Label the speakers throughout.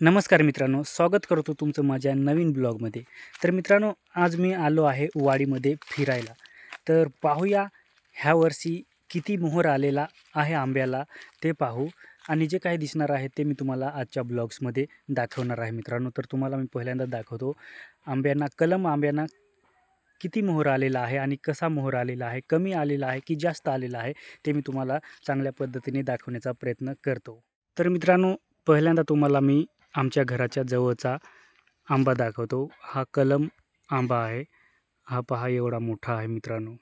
Speaker 1: नमस्कार मित्रांनो स्वागत करतो तुमचं माझ्या नवीन ब्लॉगमध्ये. तर मित्रांनो आज मी आलो आहे वाडीमध्ये फिरायला. तर पाहूया ह्या वर्षी किती मोहर आलेला आहे आंब्याला ते पाहू. आणि जे काही दिसणार आहे ते मी तुम्हाला आजच्या ब्लॉग्समध्ये दाखवणार आहे मित्रांनो. तर तुम्हाला मी पहिल्यांदा दाखवतो आंब्यांना कलम आंब्यांना किती मोहर आलेला आहे आणि कसा मोहर आलेला आहे कमी आलेला आहे की जास्त आलेला आहे ते मी तुम्हाला चांगल्या पद्धतीने दाखवण्याचा प्रयत्न करतो. तर मित्रांनो पहिल्यांदा तुम्हाला मी आमच्या घराच्या जवळचा आंबा दाखवतो. हा कलम आंबा आहे. हा पहा एवढा मोठा आहे मित्रांनो.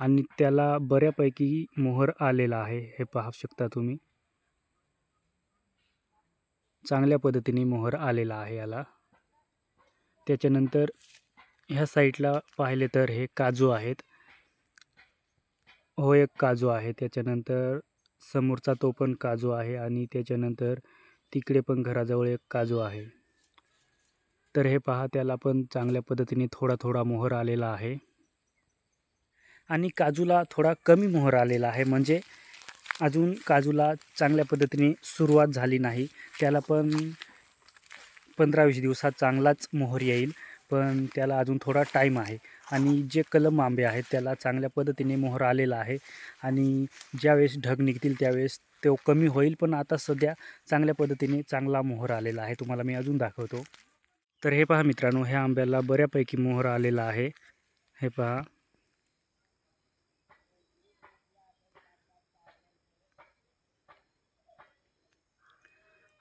Speaker 1: आणि त्याला बऱ्यापैकी मोहर आलेला आहे. हे पाहू शकता तुम्ही. चांगल्या पद्धतीने मोहर आलेला आहे याला. त्याच्यानंतर ह्या साईडला पाहिले तर हे काजू आहेत. हो एक काजू आहे. त्याच्यानंतर समोरचा तो पण काजू आहे. आणि त्याच्यानंतर तिकडे पण घराजवळ एक काजू आहे. तर हे पहा त्याला पण चांगल्या पद्धतीने थोडा थोडा मोहर आलेला आहे. आणि काजूला थोडा कमी मोहर आलेला आहे म्हणजे अजून काजूला चांगल्या पद्धतीने सुरुवात झाली नाही. त्याला पण पंधरा वीस दिवसात चांगलाच मोहर येईल पण त्याला अजून थोडा टाईम आहे. आणि जे कलम आंबे आहेत त्याला चांगल्या पद्धतीने मोहर आलेला आहे. आणि ज्यावेळेस ढग निघतील त्यावेळेस तो कमी होईल पण आता सध्या चांगल्या पद्धतीने चांगला मोहर आलेला आहे. तुम्हाला मी अजून दाखवतो. तर हे पहा मित्रांनो ह्या आंब्याला बऱ्यापैकी मोहर आलेला आहे. हे पहा.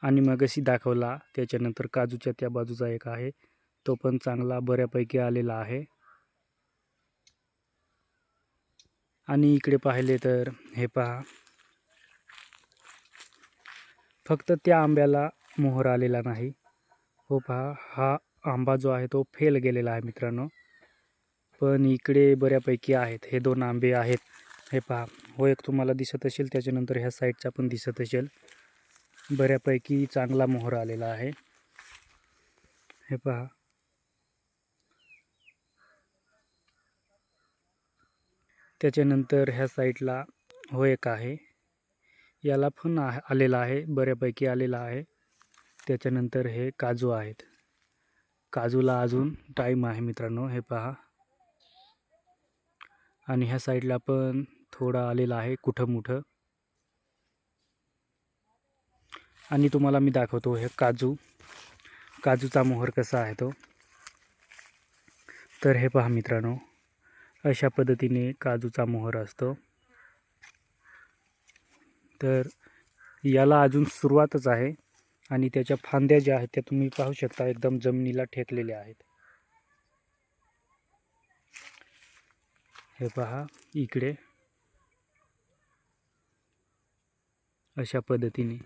Speaker 1: आणि मगाशी दाखवला त्याच्यानंतर काजूच्या त्या बाजूचा एक आहे. तो पण चांगला बऱ्यापैकी आलेला आहे. आणि इकडे पाहिले तर हे पहा. फक्त त्या आंब्याला मोहर आलेला नाही. हो पहा हा आंबा जो आहे तो फेल गेलेला आहे मित्रांनो. पण इकडे बऱ्यापैकी आहेत. हे दोन आंबे आहेत. हे पहा हो एक तुम्हाला दिसत असेल त्याच्यानंतर ह्या साईडचा पण दिसत असेल. बऱ्यापैकी चांगला मोहर आलेला आहे. हे पहा त्याच्यानंतर ह्या साईडला हो एक आहे. याला पण आ आलेला आहे बऱ्यापैकी आलेला आहे. त्याच्यानंतर हे काजू आहेत. काजूला अजून टाईम आहे मित्रांनो हे पहा. आणि ह्या साईडला पण थोडा आलेला आहे कुठं मुठं. आणि तुम्हाला मी दाखवतो हे काजू. काजूचा मोहर कसा आहे तो. तर हे पहा मित्रांनो. अशा पद्धतीने काजूचा मोहर असतो. तर याला अजून सुरुवातच आहे आणि त्याच्या फांद्या ज्या आहेत त्या तुम्ही पाहू शकता एकदम जमिनीला ठेकलेल्या आहेत. हे पहा इकडे. अशा पद्धतीने.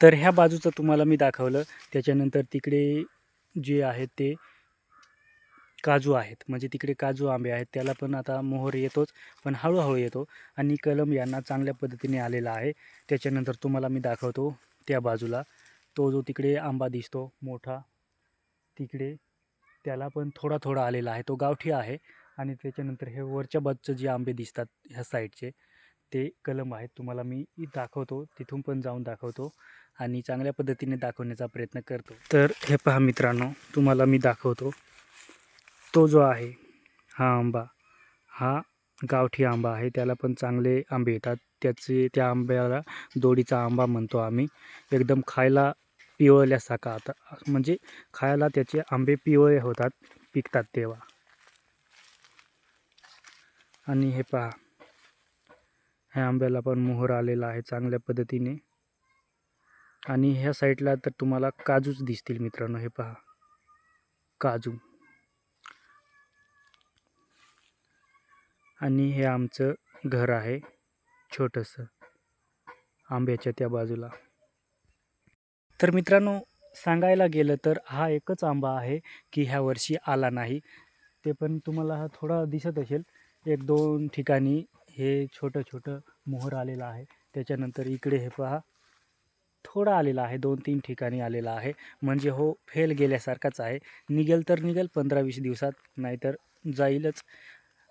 Speaker 1: तर ह्या बाजूचं तुम्हाला मी दाखवलं. त्याच्यानंतर तिकडे जे आहे ते काजू आहेत. म्हणजे तिकडे काजू आंबे आहेत. त्याला पण आता मोहर येतोच पण हळूहळू येतो आणि कलम यांना चांगल्या पद्धतीने आलेला आहे. त्याच्यानंतर तुम्हाला मी दाखवतो त्या बाजूला. तो जो तिकडे आंबा दिसतो मोठा तिकडे त्याला पण थोडा थोडा आलेला आहे. तो गावठी आहे आणि त्याच्यानंतर हे वरच्या बाजूचं जे आंबे दिसतात ह्या साईडचे ते कलम आहेत. तुम्हाला मी दाखवतो तिथून पण जाऊन दाखवतो आणि चांगल्या पद्धतीने दाखवण्याचा प्रयत्न करतो. तर हे पहा मित्रांनो तुम्हाला मी दाखवतो. तो जो आहे हा आंबा हा गावठी आंबा आहे. त्याला पण चांगले आंबे येतात. त्याचे त्या आंब्याला दोडीचा आंबा म्हणतो आम्ही. एकदम खायला पिवळल्यासारखा आता म्हणजे खायला त्याचे आंबे पिवळे होतात पिकतात तेव्हा. आणि हे पहा ह्या आंब्याला पण मोहर आलेला आहे चांगल्या पद्धतीने. आणि ह्या साईडला तर तुम्हाला काजूच दिसतील मित्रांनो हे पहा. काजू. आणि हे आमचं घर आहे छोटंसं आंब्याच्या त्या बाजूला. तर मित्रांनो सांगायला गेलं तर हा एकच आंबा आहे की ह्या वर्षी आला नाही. ते पण तुम्हाला हा थोडा दिसत असेल. एक दोन ठिकाणी हे छोटं छोटं मोहर आलेलं आहे. त्याच्यानंतर इकडे हे पहा थोडा आलेला आहे दोन तीन ठिकाणी आलेला आहे. म्हणजे हो फेल गेल्यासारखाच आहे. निघेल तर निघेल पंधरा वीस दिवसात नाहीतर जाईलच.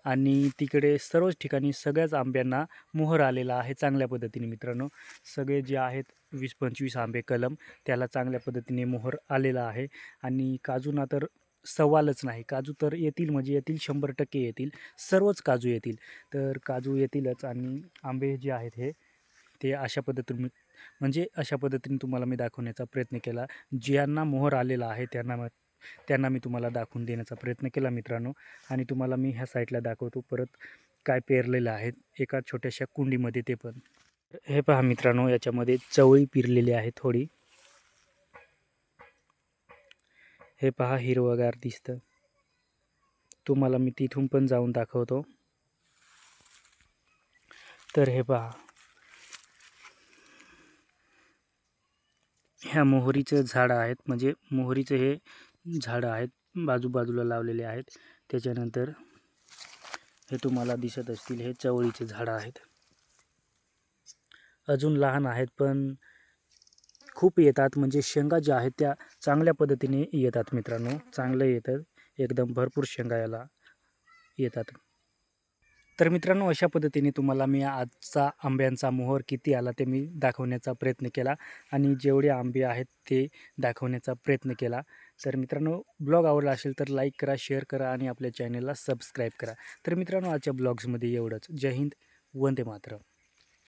Speaker 1: आणि तिकडे सर्वच ठिकाणी सगळ्याच आंब्यांना मोहर आलेला आहे चांगल्या पद्धतीने मित्रांनो. सगळे जे आहेत वीस पंचवीस आंबे कलम त्याला चांगल्या पद्धतीने मोहर आलेला आहे. आणि काजूंना तर सवालच नाही. काजू तर येतील म्हणजे येतील शंभर टक्के येतील. सर्वच काजू येतील. तर काजू येतीलच आणि आंबे जे आहेत हे ते अशा पद्धतीने म्हणजे अशा पद्धतीने तुम्हाला मी दाखवण्याचा प्रयत्न केला. ज्यांना मोहर आलेला आहे त्यांना त्यांना मी तुम्हाला दाखवून देण्याचा प्रयत्न केला मित्रांनो. आणि तुम्हाला मी ह्या साईडला दाखवतो परत काय पेरलेलं आहे एका छोट्याशा कुंडीमध्ये ते पण. हे पहा मित्रांनो याच्यामध्ये चवळी पिरलेली आहे थोडी. हे पहा हिरवगार दिसतं. तुम्हाला मी तिथून पण जाऊन दाखवतो. तर हे पहा. ह्या मोहरीचं झाडं आहेत म्हणजे मोहरीचं हे झाडं आहेत बाजूबाजूला लावलेले आहेत. त्याच्यानंतर हे तुम्हाला दिसत असतील हे चवळीचे झाडं आहेत. अजून लहान आहेत पण खूप येतात. म्हणजे शेंगा ज्या आहेत त्या चांगल्या पद्धतीने येतात मित्रांनो. चांगलं येतं. एकदम भरपूर शेंगा याला येतात. तर मित्रांनो अशा पद्धतीने तुम्हाला मी आजचा आंब्यांचा मोहर किती आला ते मी दाखवण्याचा प्रयत्न केला आणि जेवढे आंबे आहेत ते दाखवण्याचा प्रयत्न केला. तर मित्रांनो ब्लॉग आवडला असेल तर लाईक करा शेअर करा आणि आपल्या चॅनलला सबस्क्राईब करा. तर मित्रांनो आजच्या ब्लॉग्समध्ये एवढंच. जय हिंद वंदे मातरम.